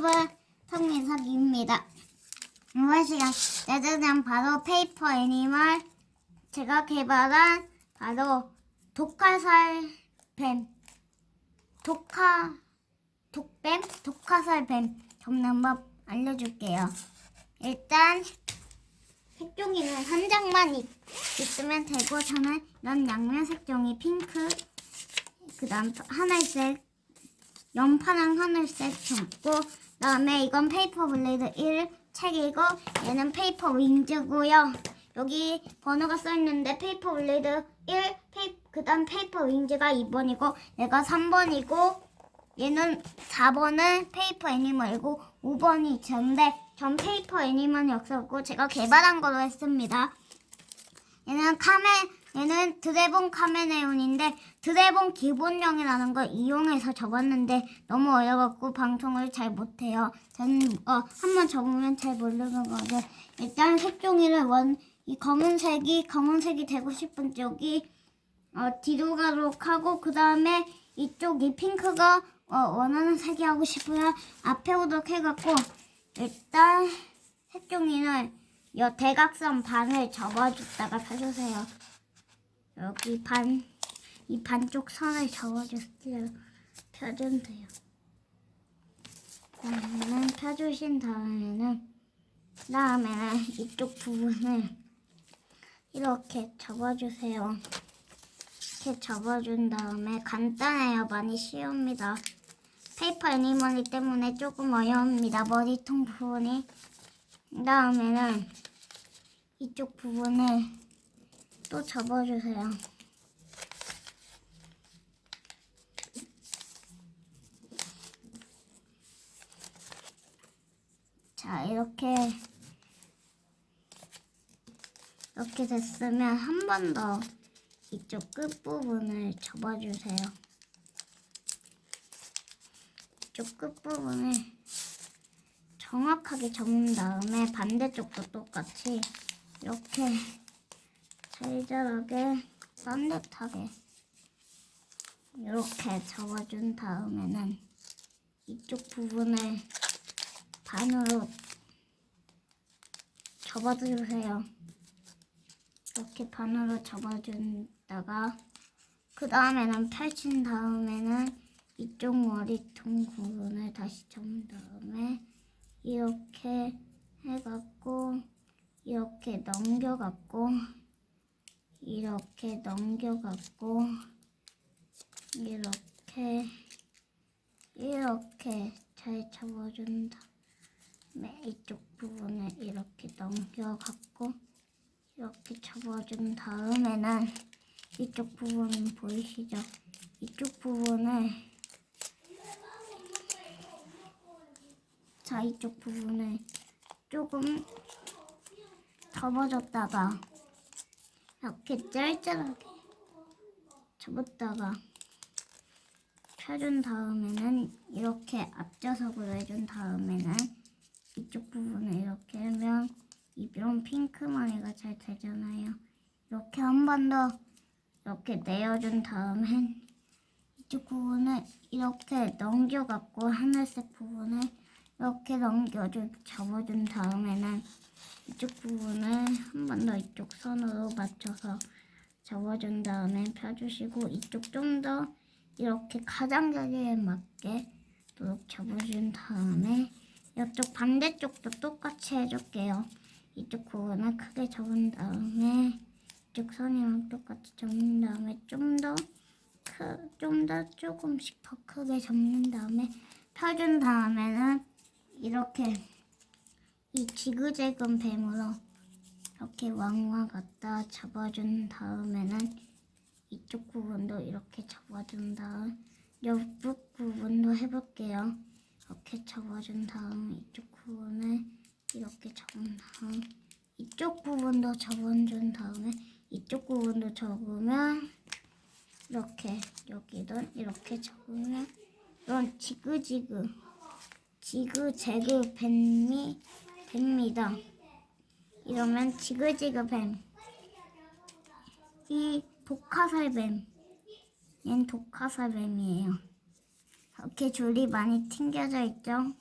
여러분 성민석입니다. 이번 시간 짜자잔 바로 페이퍼 애니멀 제가 개발한 바로 독화살 뱀. 독화 독뱀? 독화살 뱀 접는 법 알려줄게요. 일단 색종이는 한 장만 있, 있으면 되고 저는 이런 양면 색종이 핑크 그 다음 하늘색 연파랑 하늘색 접고 그 다음에 이건 페이퍼 블레이드 1 책이고 얘는 페이퍼 윙즈고요. 여기 번호가 써 있는데 페이퍼 블레이드 1 페이 그 다음 페이퍼 윙즈가 2번이고 얘가 3번이고 얘는 4번은 페이퍼 애니멀이고 5번이 저인데 전 페이퍼 애니멀이 없었고 제가 개발한 거로 했습니다. 얘는 카메 얘는 드래곤 카메네온인데 드래곤 기본령이라는 걸 이용해서 적었는데 너무 어려웠고 방송을 잘 못해요. 저는 어, 한번 적으면 잘 모르는 거죠. 일단 색종이를 원 이 검은색이 검은색이 되고 싶은 쪽이 어, 뒤로 가도록 하고 그 다음에 이쪽이 핑크가 어, 원하는 색이 하고 싶으면 앞에 오도록 해갖고 일단 색종이는 이 대각선 반을 접어줬다가 펴주세요. 여기 반, 이 반쪽 선을 접어주세요. 펴주면 돼요. 그다음에는 펴주신 다음에는 다음에는 이쪽 부분을 이렇게 접어주세요. 이렇게 접어준 다음에 간단해요. 많이 쉬웁니다. 페이퍼 애니멀이 때문에 조금 어려웁니다. 머리통 부분이. 그 다음에는 이쪽 부분을 또 접어주세요. 자, 이렇게 이렇게 됐으면 한 번 더 이쪽 끝부분을 접어주세요. 이쪽 끝부분을 정확하게 접은 다음에 반대쪽도 똑같이 이렇게 잘잘하게 산뜻하게 이렇게 접어준 다음에는 이쪽 부분을 반으로 접어주세요. 이렇게 반으로 접어준다가 그 다음에는 펼친 다음에는 이쪽 머리통 부분을 다시 접은 다음에 이렇게 해갖고 이렇게 넘겨갖고 이렇게 넘겨갖고 이렇게 이렇게 잘 다음에 이쪽 부분을 이렇게 넘겨갖고 이렇게 접어준 다음에는 이쪽 부분 보이시죠? 이쪽 부분을 자 이쪽 부분을 조금 접어줬다가 이렇게 짤짤하게 접었다가 펴준 다음에는 이렇게 앞좌석으로 해준 다음에는 이쪽 부분을 이렇게 하면 이런 핑크 머리가 잘 되잖아요. 이렇게 한 번 더 이렇게 내어준 다음엔 이쪽 부분을 이렇게 넘겨갖고 하늘색 부분을 이렇게 넘겨줘 접어준 다음에는 이쪽 부분을 한 번 더 이쪽 선으로 맞춰서 접어준 다음에 펴주시고 이쪽 좀 더 이렇게 가장자리에 맞게 또 접어준 다음에 이쪽 반대쪽도 똑같이 해줄게요. 이쪽 부분을 크게 접은 다음에 이쪽 선이랑 똑같이 접는 다음에 좀더좀더 조금씩 더 크게 접는 다음에 펴준 다음에는 이렇게 이 지그재그 뱀으로 이렇게 왕왕 갖다 잡아준 다음에는 이쪽 부분도 이렇게 접어준 다음 옆쪽 부분도 해볼게요. 이렇게 접어준 다음 이쪽 부분을 이렇게 접은 다음 이쪽 부분도 접어준 다음에 이쪽 부분도 접으면 이렇게 여기도 이렇게 접으면 이런 지그지그 지그재그 뱀이 됩니다. 이러면 지그지그 뱀. 이 독화살 뱀. 얘는 독화살 뱀이에요. 이렇게 줄이 많이 튕겨져 있죠.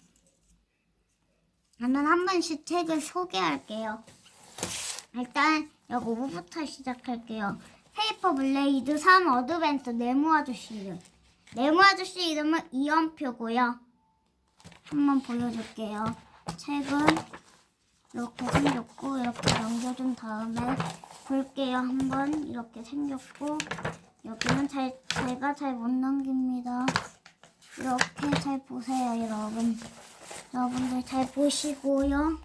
저는 한 번씩 책을 소개할게요. 일단 요거부터 시작할게요. 페이퍼 블레이드 3 어드벤처 네모 아저씨 이름. 네모 아저씨 이름은 이연표고요. 한번 보여줄게요. 책은 이렇게 생겼고 이렇게 넘겨준 다음에 볼게요. 한번 이렇게 생겼고 여기는 잘 제가 잘 못 넘깁니다. 이렇게 잘 보세요, 여러분. 여러분들 잘 보시고요.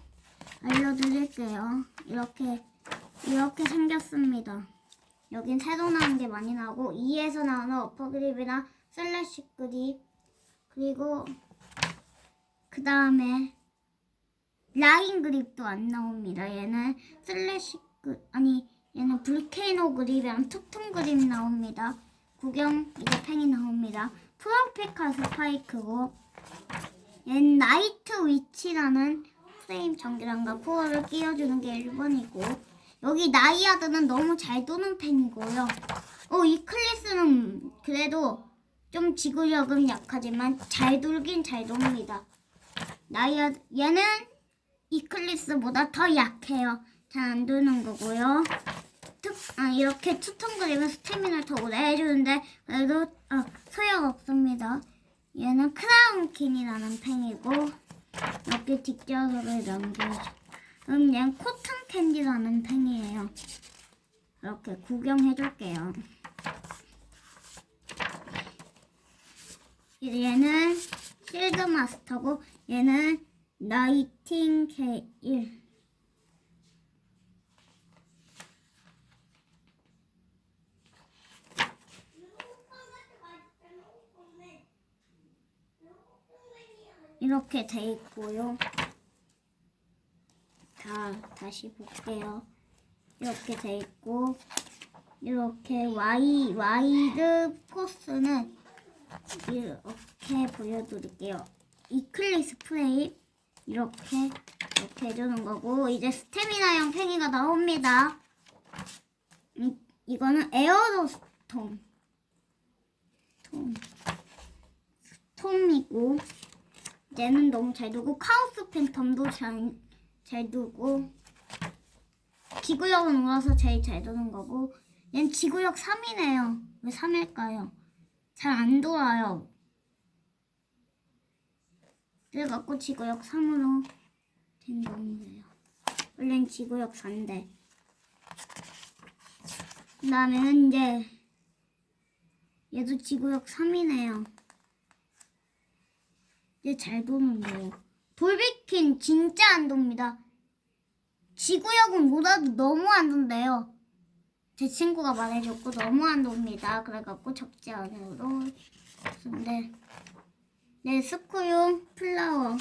알려드릴게요. 이렇게 이렇게 생겼습니다. 여긴 새로 나온 게 많이 나오고 2에서 나오는 어퍼 그립이나 슬래시 그립 그리고 그 다음에 라인 그립도 안 나옵니다. 얘는 슬래시 그 아니 얘는 불케이노 그립이랑 툭퉁 그립 나옵니다. 구경 이거 펜이 나옵니다. 프로피카 스파이크고 얘는 나이트 위치라는 프레임 전기랑과 코어를 끼워주는 게 1번이고 여기 나이아드는 너무 잘 도는 펜이고요. 어, 이클리스는 그래도 좀 지구력은 약하지만 잘 돌긴 잘 돕니다. 나이아드 얘는 이클리스보다 더 약해요. 잘 안 도는 거고요. 특, 아, 이렇게 투톤 그리면 스태미나를 더 오래 해주는데 그래도 아, 소용 없습니다. 얘는 크라운 킨이라는 펜이고 이렇게 뒷좌석을 남겨줘. 음, 얘는 코튼 캔디라는 펜이에요. 이렇게 구경해줄게요. 얘는 실드 마스터고 얘는 나이팅게일. 이렇게 돼 있고요. 자, 다시 볼게요. 이렇게 돼 있고, 이렇게 와이, 와이드 포스는 이렇게 보여드릴게요. 이클리스 프레임, 이렇게, 이렇게 해주는 거고, 이제 스태미나형 팽이가 나옵니다. 이, 이거는 에어로 스톰. 톰. 톰이고, 얘는 너무 잘 두고 카오스 팬텀도 잘, 잘 두고 지구력은 올라서 제일 잘 두는 거고 얘는 지구력 3이네요. 왜 3일까요? 잘 안 돌아요. 그래갖고 지구력 3으로 된 거예요. 원래는 지구력 4인데 그 다음에는 이제 얘도 지구력 3이네요. 이제 잘 도는데요. 돌비킨 진짜 안 돕니다. 지구력은 뭐라도 너무 안 돈대요. 제 친구가 말해줬고 너무 안 돕니다. 그래갖고 적지 않으로 근데 네 스쿠용 플라워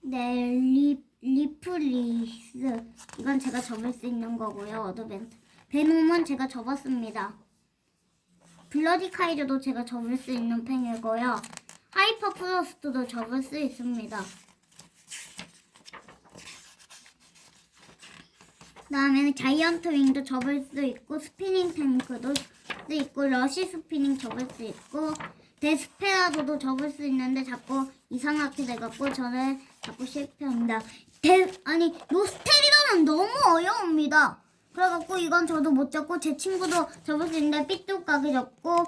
네 리, 리플리스 이건 제가 접을 수 있는 거고요. 어드벤트 베놈은 제가 접었습니다. 블러디 카이저도 제가 접을 수 있는 펜이고요. 하이퍼 플러스도 접을 수 있습니다. 그다음에는 자이언트 윙도 접을 수 있고 스피닝 탱크도 수 있고 러시 스피닝 접을 수 있고 데스페라도도 접을 수 있는데 자꾸 이상하게 돼갖고 저는 자꾸 실패합니다. 데 아니 로스테리더는 너무 어려웁니다. 그래갖고 이건 저도 못 접고 제 친구도 접을 수 있는데 삐뚤까게 접고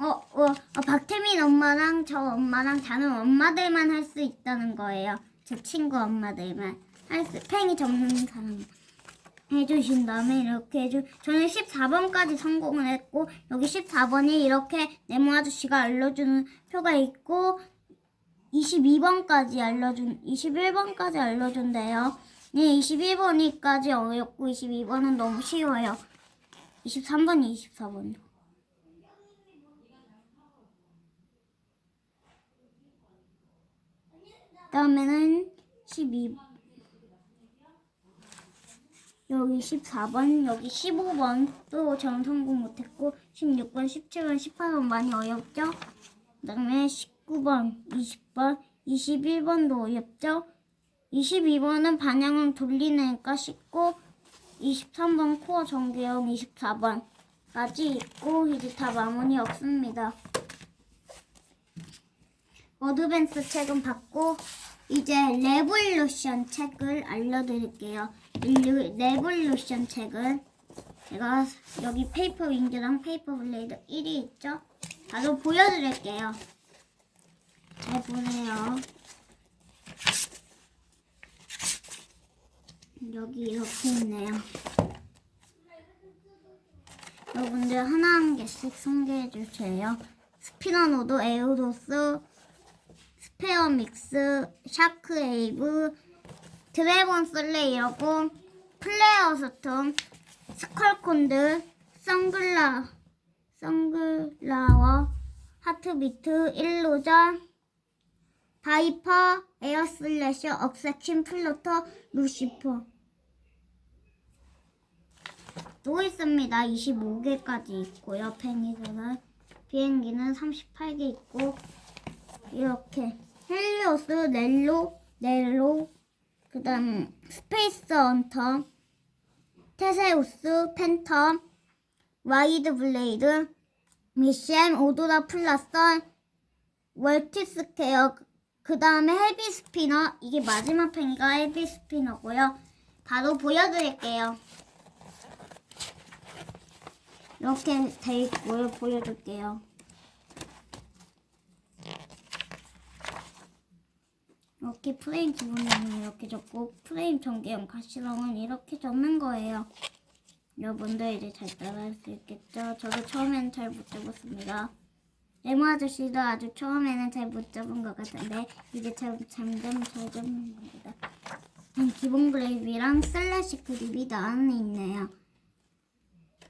어, 어, 어, 박태민 엄마랑 저 엄마랑 다른 엄마들만 할 수 있다는 거예요. 제 친구 엄마들만 할 수, 팽이 접는 사람 해주신 다음에 이렇게 해주. 저는 14번까지 성공을 했고 여기 14번이 이렇게 네모 아저씨가 알려주는 표가 있고 22번까지 알려준, 21번까지 알려준대요. 네, 21번이까지 어렵고 22번은 너무 쉬워요. 23번, 24번도. 다음에는 12 여기 14번, 여기 15번 또 전 성공 못했고 16번, 17번, 18번 많이 어렵죠? 그 다음에 19번, 20번, 21번도 어렵죠? 22번은 반향을 돌리니까 쉽고 23번 코어 전개형 24번까지 있고 이제 다 마무리 없습니다. 어드밴스 책은 받고 이제 레볼루션 책을 알려드릴게요. 레볼루션 책은 제가 여기 페이퍼 윙즈랑 페이퍼 블레이드 1이 있죠? 바로 보여드릴게요. 잘 보세요. 여기 이렇게 있네요. 여러분들 하나 한 개씩 소개해 주세요. 스피너노드, 에우로스, 스페어 믹스, 샤크 에이브, 드래곤 슬레이어고, 플레어 스톰, 스컬콘드, 선글라, 선글라워, 하트비트, 일로전, 바이퍼, 에어슬래셔, 억세킨, 플로터, 루시퍼. 또 있습니다. 25개까지 있고요. 페니들은 비행기는 38개 있고 이렇게 헬리오스, 넬로, 넬로, 그 다음 스페이스 헌터, 테세우스, 팬텀, 와이드 블레이드, 미션, 오도라 플라선, 월티스 케어, 그 다음에 헤비 스피너, 이게 마지막 팽이가 헤비 스피너고요. 바로 보여드릴게요. 이렇게 돼 있고요. 보여줄게요. 이렇게 프레임 기본형은 이렇게 적고 프레임 전개형 가시형은 이렇게 적는 거예요. 여러분들 이제 잘 따라할 수 있겠죠? 저도 처음에는 잘못 적었습니다. 에모 아저씨도 아주 처음에는 잘 못 적은 것 같은데 이제 참, 점점 잘 적는 겁니다. 음, 기본 그래비랑 슬래시 그립이 나안에 있네요.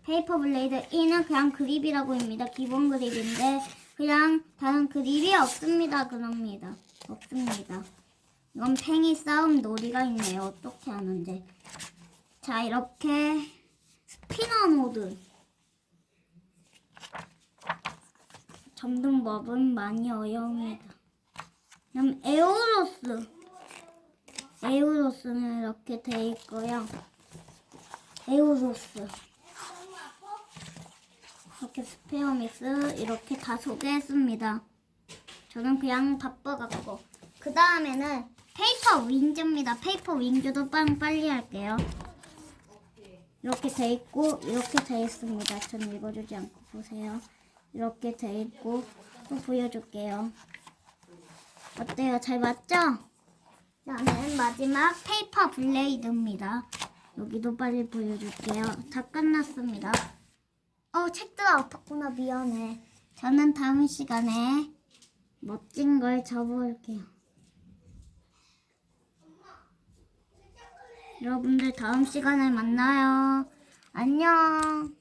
페이퍼 블레이드 2는 그냥 그립이라고 합니다. 기본 그립인데 그냥 다른 그립이 없습니다. 그럽니다. 없습니다. 이건 팽이 싸움 놀이가 있네요. 어떻게 하는지. 자 이렇게 스피너 노드 접는 법은 많이 어려웁니다. 그럼 에우로스 에우로스는 이렇게 돼 있고요. 에우로스 이렇게 스페어 믹스 이렇게 다 소개했습니다. 저는 그냥 바빠갖고 그 다음에는 페이퍼 윙즈입니다. 페이퍼 윙즈도 빵 빨리 할게요. 이렇게 돼 있고 이렇게 돼 있습니다. 전 읽어주지 않고 보세요. 이렇게 돼 있고 또 보여줄게요. 어때요? 잘 맞죠? 그다음에 마지막 페이퍼 블레이드입니다. 여기도 빨리 보여줄게요. 다 끝났습니다. 어, 책들아 없었구나. 미안해. 저는 다음 시간에 멋진 걸 접어올게요. 여러분들 다음 시간에 만나요. 안녕.